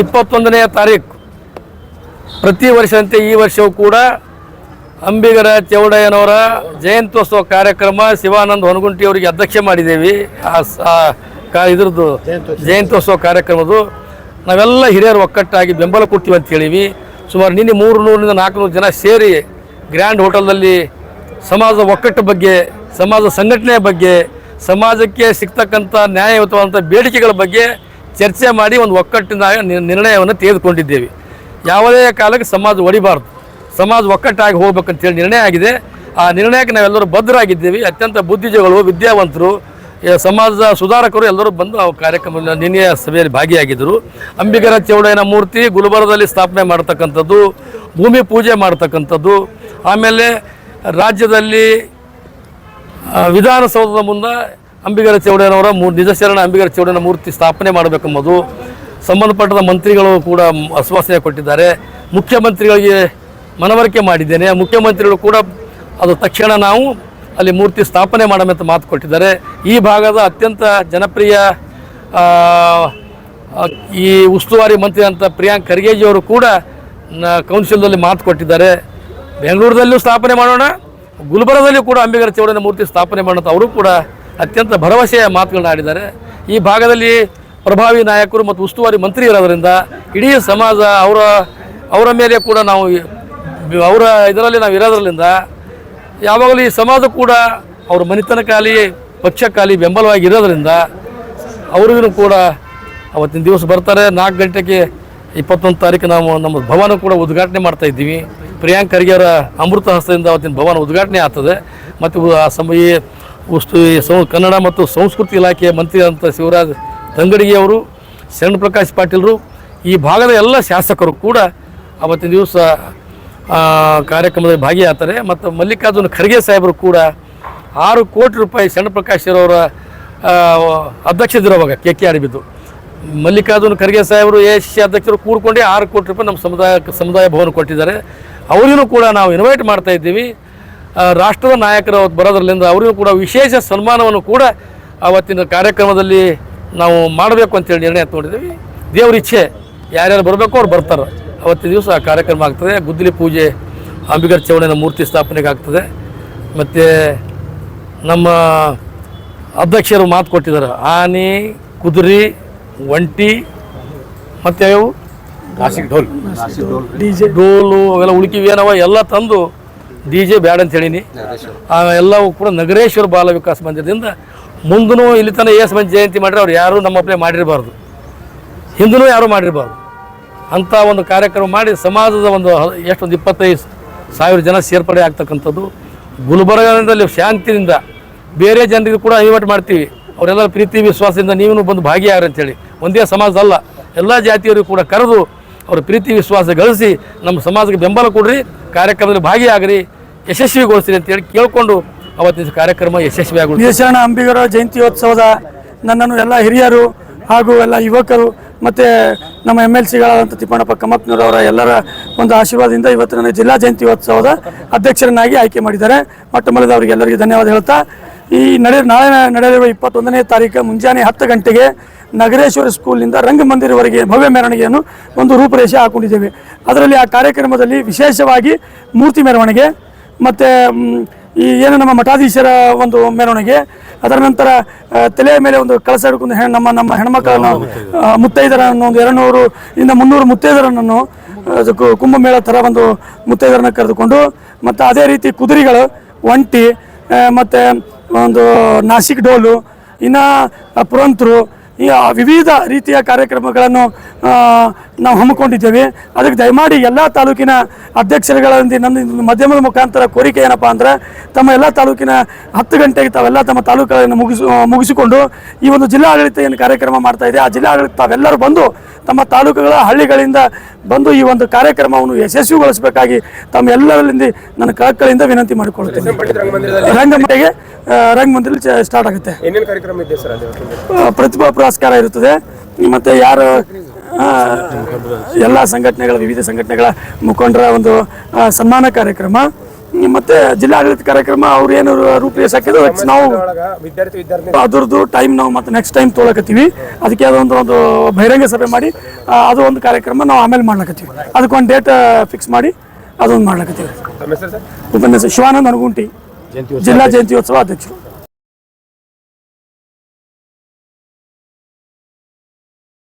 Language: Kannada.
ಇಪ್ಪತ್ತೊಂದನೆಯ ತಾರೀಕು. ಪ್ರತಿ ವರ್ಷದಂತೆ ಈ ವರ್ಷವೂ ಕೂಡ ಅಂಬಿಗರ ಚೌಡಯ್ಯನವರ ಜಯಂತ್ಯೋತ್ಸವ ಕಾರ್ಯಕ್ರಮ ಶಿವಾನಂದ ಹೊನಗುಂಟಿ ಅವರಿಗೆ ಅಧ್ಯಕ್ಷ ಮಾಡಿದ್ದೇವೆ. ಆ ಇದ್ರದ್ದು ಜಯಂತ್ಯೋತ್ಸವ ಕಾರ್ಯಕ್ರಮದ್ದು. ನಾವೆಲ್ಲ ಹಿರಿಯರು ಒಕ್ಕಟ್ಟಾಗಿ ಬೆಂಬಲ ಕೊಡ್ತೀವಿ ಅಂತ ಹೇಳಿವಿ. ಸುಮಾರು ನಿನ್ನೆ ಮೂರು ನೂರರಿಂದ ನಾಲ್ಕುನೂರು ಜನ ಸೇರಿ ಗ್ರ್ಯಾಂಡ್ ಹೋಟೆಲ್ನಲ್ಲಿ ಸಮಾಜದ ಒಕ್ಕಟ್ಟು ಬಗ್ಗೆ, ಸಮಾಜ ಸಂಘಟನೆಯ ಬಗ್ಗೆ, ಸಮಾಜಕ್ಕೆ ಸಿಗ್ತಕ್ಕಂಥ ನ್ಯಾಯಯುತವಾದಂಥ ಬೇಡಿಕೆಗಳ ಬಗ್ಗೆ ಚರ್ಚೆ ಮಾಡಿ ಒಂದು ಒಕ್ಕಟ್ಟಿನ ನಿರ್ಣಯವನ್ನು ತೆಗೆದುಕೊಂಡಿದ್ದೇವೆ. ಯಾವುದೇ ಕಾಲಕ್ಕೆ ಸಮಾಜ ಒಡಿಬಾರ್ದು. ಸಮಾಜ ಒಕ್ಕಟ್ಟಾಗಿ ಹೋಗ್ಬೇಕಂತೇಳಿ ನಿರ್ಣಯ ಆಗಿದೆ. ಆ ನಿರ್ಣಯಕ್ಕೆ ನಾವೆಲ್ಲರೂ ಬದ್ಧರಾಗಿದ್ದೇವೆ. ಅತ್ಯಂತ ಬುದ್ಧಿಜೀವಿಗಳು ವಿದ್ಯಾವಂತರು ಸಮಾಜ ಸಮಾಜದ ಸುಧಾರಕರು ಎಲ್ಲರೂ ಬಂದು ಆ ಕಾರ್ಯಕ್ರಮ ನಿನ್ನೆಯ ಸಭೆಯಲ್ಲಿ ಭಾಗಿಯಾಗಿದ್ದರು. ಅಂಬಿಗರ ಚೌಡಯ್ಯನ ಮೂರ್ತಿ ಗುಲ್ಬರ್ಗದಲ್ಲಿ ಸ್ಥಾಪನೆ ಮಾಡ್ತಕ್ಕಂಥದ್ದು, ಭೂಮಿ ಪೂಜೆ ಮಾಡ್ತಕ್ಕಂಥದ್ದು, ಆಮೇಲೆ ರಾಜ್ಯದಲ್ಲಿ ವಿಧಾನಸೌಧದ ಮುಂದೆ ಅಂಬಿಗರ ಚೌಡಯ್ಯನವರ ಮೂರು ನಿಜಶರಣ ಅಂಬಿಗರ ಚೌಡಯ್ಯನ ಮೂರ್ತಿ ಸ್ಥಾಪನೆ ಮಾಡಬೇಕೆಂಬುದು ಸಂಬಂಧಪಟ್ಟ ಮಂತ್ರಿಗಳು ಕೂಡ ಆಶ್ವಾಸನೆ ಕೊಟ್ಟಿದ್ದಾರೆ. ಮುಖ್ಯಮಂತ್ರಿಗಳಿಗೆ ಮನವರಿಕೆ ಮಾಡಿದ್ದೇನೆ. ಮುಖ್ಯಮಂತ್ರಿಗಳು ಕೂಡ ಅದು ತಕ್ಷಣ ನಾವು ಅಲ್ಲಿ ಮೂರ್ತಿ ಸ್ಥಾಪನೆ ಮಾಡಬೇಕಂತ ಮಾತು ಕೊಟ್ಟಿದ್ದಾರೆ. ಈ ಭಾಗದ ಅತ್ಯಂತ ಜನಪ್ರಿಯ ಈ ಉಸ್ತುವಾರಿ ಮಂತ್ರಿ ಅಂತ ಪ್ರಿಯಾಂಕ್ ಖರ್ಗೆಜಿಯವರು ಕೂಡ ಕೌನ್ಸಿಲ್ದಲ್ಲಿ ಮಾತು ಕೊಟ್ಟಿದ್ದಾರೆ. ಬೆಂಗಳೂರದಲ್ಲೂ ಸ್ಥಾಪನೆ ಮಾಡೋಣ, ಗುಲ್ಬರ್ಗದಲ್ಲೂ ಕೂಡ ಅಂಬಿಗರ ಚೌಡನ ಮೂರ್ತಿ ಸ್ಥಾಪನೆ ಅಂತ ಅವರು ಕೂಡ ಅತ್ಯಂತ ಭರವಸೆಯ ಮಾತುಗಳನ್ನ ಆಡಿದ್ದಾರೆ. ಈ ಭಾಗದಲ್ಲಿ ಪ್ರಭಾವಿ ನಾಯಕರು ಮತ್ತು ಉಸ್ತುವಾರಿ ಮಂತ್ರಿ ಇರೋದರಿಂದ ಇಡೀ ಸಮಾಜ ಅವರ ಅವರ ಮೇಲೆ ಕೂಡ ನಾವು ಅವರ ಇದರಲ್ಲಿ ನಾವು ಇರೋದ್ರಿಂದ ಯಾವಾಗಲೂ ಈ ಸಮಾಜ ಕೂಡ ಅವ್ರ ಮನೆತನಕ್ಕಾಗಲಿ ಪಕ್ಷಕ್ಕಾಗಲಿ ಬೆಂಬಲವಾಗಿ ಇರೋದ್ರಿಂದ ಅವ್ರಿಗೂ ಕೂಡ ಅವತ್ತಿನ ದಿವಸ ಬರ್ತಾರೆ. ನಾಲ್ಕು ಗಂಟೆಗೆ ಇಪ್ಪತ್ತೊಂದು ತಾರೀಕು ನಾವು ನಮ್ಮ ಭವನ ಕೂಡ ಉದ್ಘಾಟನೆ ಮಾಡ್ತಾ ಇದ್ದೀವಿ. ಪ್ರಿಯಾಂಕ್ ಖರ್ಗೆ ಅವರ ಅಮೃತ ಹಸ್ತದಿಂದ ಅವತ್ತಿನ ಭವನ ಉದ್ಘಾಟನೆ ಆಗ್ತದೆ. ಮತ್ತು ಆ ಈ ಉಸ್ತು ಸಂ ಕನ್ನಡ ಮತ್ತು ಸಂಸ್ಕೃತಿ ಇಲಾಖೆಯ ಮಂತ್ರಿ ಅಂತ ಶಿವರಾಜ್ ತಂಗಡಿಗೆ ಅವರು, ಶರಣ ಪ್ರಕಾಶ್ ಪಾಟೀಲರು, ಈ ಭಾಗದ ಎಲ್ಲ ಶಾಸಕರು ಕೂಡ ಅವತ್ತಿನ ದಿವಸ ಕಾರ್ಯಕ್ರಮದಲ್ಲಿ ಭಾಗಿಯಾಗ್ತಾರೆ. ಮತ್ತು ಮಲ್ಲಿಕಾರ್ಜುನ ಖರ್ಗೆ ಸಾಹೇಬರು ಕೂಡ ಆರು ಕೋಟಿ ರೂಪಾಯಿ ಶರಣಪ್ರಕಾಶ್ ಅವರ ಅಧ್ಯಕ್ಷದಿರುವಾಗ ಕೆ ಕೆ ಆರ್ ಬಿದ್ದು ಮಲ್ಲಿಕಾರ್ಜುನ ಖರ್ಗೆ ಸಾಹೇಬರು, ಎ ಸಿ ಅಧ್ಯಕ್ಷರು ಕೂಡಿಕೊಂಡೇ ಆರು ಕೋಟಿ ರೂಪಾಯಿ ನಮ್ಮ ಸಮುದಾಯ ಸಮುದಾಯ ಭವನ ಕೊಟ್ಟಿದ್ದಾರೆ. ಅವರಿಗೂ ಕೂಡ ನಾವು ಇನ್ವೈಟ್ ಮಾಡ್ತಾ ಇದ್ದೀವಿ. ರಾಷ್ಟ್ರದ ನಾಯಕರು ಅವತ್ತು ಬರೋದ್ರಲ್ಲಿಂದ ಅವರಿಗೂ ಕೂಡ ವಿಶೇಷ ಸನ್ಮಾನವನ್ನು ಕೂಡ ಅವತ್ತಿನ ಕಾರ್ಯಕ್ರಮದಲ್ಲಿ ನಾವು ಮಾಡಬೇಕು ಅಂತೇಳಿ ನಿರ್ಣಯ ತೊಗೊಂಡಿದ್ದೀವಿ. ದೇವ್ರ ಇಚ್ಛೆ ಯಾರ್ಯಾರು ಬರಬೇಕು ಅವ್ರು ಬರ್ತಾರೆ. ಅವತ್ತಿನ ದಿವಸ ಆ ಕಾರ್ಯಕ್ರಮ ಆಗ್ತದೆ. ಗುದ್ದಲಿ ಪೂಜೆ ಅಂಬಿಗರ್ ಚೌಡನ ಮೂರ್ತಿ ಸ್ಥಾಪನೆಗೆ ಆಗ್ತದೆ. ಮತ್ತು ನಮ್ಮ ಅಧ್ಯಕ್ಷರು ಮಾತು ಕೊಟ್ಟಿದ್ದಾರೆ. ಆನೆ ಕುದುರೆ ಒಂಟಿ ಮತ್ತು ಜೆ ಡೋಲು. ಅವೆಲ್ಲ ಉಳುಕಿವೇನವ ಎಲ್ಲ ತಂದು ಡಿ ಜೆ ಬ್ಯಾಡ ಅಂತ ಹೇಳೀನಿ. ಆ ಎಲ್ಲವೂ ಕೂಡ ನಗರೇಶ್ವರ ಬಾಲ ವಿಕಾಸ ಮಂದಿರದಿಂದ ಮುಂದೂ ಇಲ್ಲಿ ತನಕ ಎಸ್ ಮಂದಿ ಜಯಂತಿ ಮಾಡಿದ್ರೆ ಅವ್ರು ಯಾರೂ ನಮ್ಮ ಅಪ್ಲೈ ಮಾಡಿರಬಾರ್ದು. ಹಿಂದೂ ಯಾರೂ ಮಾಡಿರಬಾರ್ದು. ಅಂಥ ಒಂದು ಕಾರ್ಯಕ್ರಮ ಮಾಡಿ ಸಮಾಜದ ಒಂದು ಎಷ್ಟೊಂದು ಇಪ್ಪತ್ತೈದು ಸಾವಿರ ಜನ ಸೇರ್ಪಡೆ ಆಗ್ತಕ್ಕಂಥದ್ದು. ಗುಲ್ಬರ್ಗದಲ್ಲಿ ಶಾಂತಿಯಿಂದ ಬೇರೆ ಜನರಿಗೆ ಕೂಡ ಐವಟ್ ಮಾಡ್ತೀವಿ. ಅವರೆಲ್ಲ ಪ್ರೀತಿ ವಿಶ್ವಾಸದಿಂದ ನೀವು ಬಂದು ಭಾಗಿಯಾಗ್ರಿ ಅಂತೇಳಿ ಒಂದೇ ಸಮಾಜದಲ್ಲ ಎಲ್ಲ ಜಾತಿಯವರು ಕೂಡ ಕರೆದು ಅವರ ಪ್ರೀತಿ ವಿಶ್ವಾಸ ಗಳಿಸಿ ನಮ್ಮ ಸಮಾಜಕ್ಕೆ ಬೆಂಬಲ ಕೊಡ್ರಿ. ಕಾರ್ಯಕ್ರಮದಲ್ಲಿ ಭಾಗಿಯಾಗ್ರಿ, ಯಶಸ್ವಿಗೊಳಿಸ್ರಿ ಅಂತೇಳಿ ಕೇಳಿಕೊಂಡು ಅವತ್ತಿನ ಕಾರ್ಯಕ್ರಮ ಯಶಸ್ವಿಯಾಗಿ ವೀರಶರಣ ಅಂಬಿಗರ ಜಯಂತ್ಯೋತ್ಸವದ ನನ್ನನ್ನು ಎಲ್ಲ ಹಿರಿಯರು ಹಾಗೂ ಎಲ್ಲ ಯುವಕರು ಮತ್ತು ನಮ್ಮ ಎಂ ಎಲ್ ಸಿಗಳಾದಂಥ ತಿಪ್ಪಣ್ಣಪ್ಪ ಕಮಕ್ನೂರವರ ಎಲ್ಲರ ಒಂದು ಆಶೀರ್ವಾದದಿಂದ ಇವತ್ತು ನನ್ನ ಜಿಲ್ಲಾ ಜಯಂತ್ಯೋತ್ಸವದ ಅಧ್ಯಕ್ಷರನ್ನಾಗಿ ಆಯ್ಕೆ ಮಾಡಿದ್ದಾರೆ. ಮೊಟ್ಟ ಮೊದಲು ಅವರಿಗೆ ಎಲ್ಲರಿಗೂ ಧನ್ಯವಾದ ಹೇಳ್ತಾ, ಈ ನಡೆ ನಾಳೆ ನಡೆಯಲಿರುವ ಇಪ್ಪತ್ತೊಂದನೇ ತಾರೀಕು ಮುಂಜಾನೆ ಹತ್ತು ಗಂಟೆಗೆ ನಗರೇಶ್ವರ ಸ್ಕೂಲ್ನಿಂದ ರಂಗಮಂದಿರವರೆಗೆ ಭವ್ಯ ಮೆರವಣಿಗೆಯನ್ನು ಒಂದು ರೂಪರೇಷೆ ಹಾಕೊಂಡಿದ್ದೇವೆ. ಅದರಲ್ಲಿ ಆ ಕಾರ್ಯಕ್ರಮದಲ್ಲಿ ವಿಶೇಷವಾಗಿ ಮೂರ್ತಿ ಮೆರವಣಿಗೆ, ಮತ್ತು ಈ ಏನು ನಮ್ಮ ಮಠಾಧೀಶರ ಒಂದು ಮೆರವಣಿಗೆ, ಅದರ ನಂತರ ತಲೆಯ ಮೇಲೆ ಒಂದು ಕಳಸ ಹಿಡ್ಕೊಂಡು ಹೆಣ್, ನಮ್ಮ ನಮ್ಮ ಹೆಣ್ಮಕ್ಕಳನ್ನು ಮುತ್ತೈದರನ್ನು, ಒಂದು ಎರಡುನೂರು ಇಂದ ಮುನ್ನೂರು ಮುತ್ತೈದರನ್ನು ಕುಂಭಮೇಳ ಥರ ಒಂದು ಮುತ್ತೈದರನ್ನು ಕರೆದುಕೊಂಡು, ಮತ್ತು ಅದೇ ರೀತಿ ಕುದುರೆಗಳು, ಒಂಟಿ ಮತ್ತು ಒಂದು ನಾಸಿಕ್ ಡೋಲು, ಇನ್ನು ಪುರಂತರು ಈ ವಿವಿಧ ರೀತಿಯ ಕಾರ್ಯಕ್ರಮಗಳನ್ನು ನಾವು ಹಮ್ಮಿಕೊಂಡಿದ್ದೇವೆ. ಅದಕ್ಕೆ ದಯಮಾಡಿ ಎಲ್ಲ ತಾಲೂಕಿನ ಅಧ್ಯಕ್ಷರುಗಳಲ್ಲಿ ನನ್ನ ಮಧ್ಯಮದ ಮುಖಾಂತರ ಕೋರಿಕೆ ಏನಪ್ಪ ಅಂದ್ರೆ ತಮ್ಮ ಎಲ್ಲ ತಾಲೂಕಿನ ಹತ್ತು ಗಂಟೆಗೆ ತಾವೆಲ್ಲ ತಮ್ಮ ತಾಲೂಕುಗಳನ್ನು ಮುಗಿಸ ಮುಗಿಸಿಕೊಂಡು ಈ ಒಂದು ಜಿಲ್ಲಾಡಳಿತ ಏನು ಕಾರ್ಯಕ್ರಮ ಮಾಡ್ತಾ ಇದೆ ಆ ಜಿಲ್ಲಾಡಳಿತ ತಾವೆಲ್ಲರೂ ಬಂದು ತಮ್ಮ ತಾಲೂಕುಗಳ ಹಳ್ಳಿಗಳಿಂದ ಬಂದು ಈ ಒಂದು ಕಾರ್ಯಕ್ರಮವನ್ನು ಯಶಸ್ವಿಗೊಳಿಸಬೇಕಾಗಿ ತಮ್ಮ ಎಲ್ಲರಿಂದ ನನ್ನ ಕಳಕಳಿಯಿಂದ ವಿನಂತಿ ಮಾಡಿಕೊಳ್ತೇನೆ ರಂಗಮಂದಿಗೆ ರಂಗಮಂದಿರ ಸ್ಟಾರ್ಟ್ ಆಗುತ್ತೆ. ಏನೇನು ಕಾರ್ಯಕ್ರಮ ಇದೆ ಸರ್ ಅಲ್ಲಿ ಇವತ್ತು? ಆ, ಪ್ರತಿಭಾ ಪುರಸ್ಕಾರ ಇರುತ್ತದೆ. ಮತ್ತು ಯಾರು ಎಲ್ಲ ಸಂಘಟನೆಗಳ ವಿವಿಧ ಸಂಘಟನೆಗಳ ಮುಖಂಡರ ಒಂದು ಸನ್ಮಾನ ಕಾರ್ಯಕ್ರಮ. ಮತ್ತೆ ಜಿಲ್ಲಾಡಳಿತ ಕಾರ್ಯಕ್ರಮ ಅವ್ರು ಏನು ರೂಪರೇಷ ಹಾಕಿದ್ರು ನಾವು ಅದ್ರದ್ದು ಟೈಮ್ ನಾವು ಮತ್ತೆ ನೆಕ್ಸ್ಟ್ ಟೈಮ್ ತೊಗೊಳಕತ್ತೀವಿ ಅದಕ್ಕೆ ಅದೊಂದು ಒಂದು ಬಹಿರಂಗ ಸಭೆ ಮಾಡಿ ಅದು ಒಂದು ಕಾರ್ಯಕ್ರಮ ನಾವು ಆಮೇಲೆ ಮಾಡ್ಲಕತ್ತೀವಿ. ಅದಕ್ಕೊಂದು ಡೇಟ್ ಫಿಕ್ಸ್ ಮಾಡಿ ಅದೊಂದು ಮಾಡ್ಲಕತ್ತೀವಿ. ಉಪನ್ಯಾಸ ಶಿವಾನಂದ ಅನುಗುಂಟಿ ಜಿಲ್ಲಾ ಜಯಂತ್ಯೋತ್ಸವ ಅಧ್ಯಕ್ಷರು